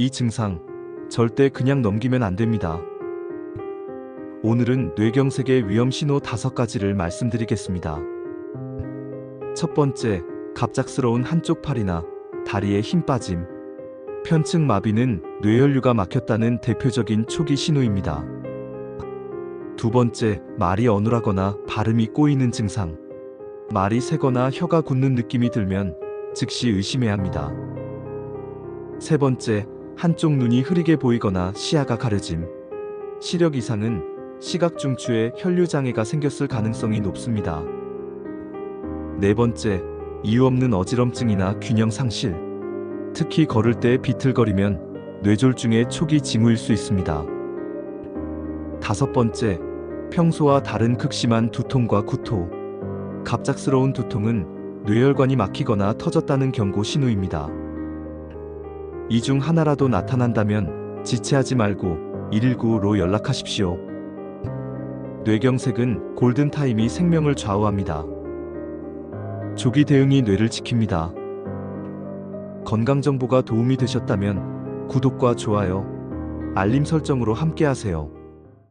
이 증상 절대 그냥 넘기면 안 됩니다. 오늘은 뇌경색의 위험 신호 다섯 가지를 말씀드리겠습니다. 첫 번째, 갑작스러운 한쪽 팔이나 다리에 힘 빠짐. 편측 마비는 뇌혈류가 막혔다는 대표적인 초기 신호입니다. 두 번째, 말이 어눌하거나 발음이 꼬이는 증상. 말이 새거나 혀가 굳는 느낌이 들면 즉시 의심해야 합니다. 세 번째, 한쪽 눈이 흐리게 보이거나 시야가 가려짐. 시력 이상은 시각 중추에 혈류 장애가 생겼을 가능성이 높습니다. 네 번째, 이유 없는 어지럼증이나 균형 상실. 특히 걸을 때 비틀거리면 뇌졸중의 초기 징후일 수 있습니다. 다섯 번째, 평소와 다른 극심한 두통과 구토. 갑작스러운 두통은 뇌혈관이 막히거나 터졌다는 경고 신호입니다. 이 중 하나라도 나타난다면 지체하지 말고 119로 연락하십시오. 뇌경색은 골든타임이 생명을 좌우합니다. 조기 대응이 뇌를 지킵니다. 건강정보가 도움이 되셨다면 구독과 좋아요, 알림 설정으로 함께하세요.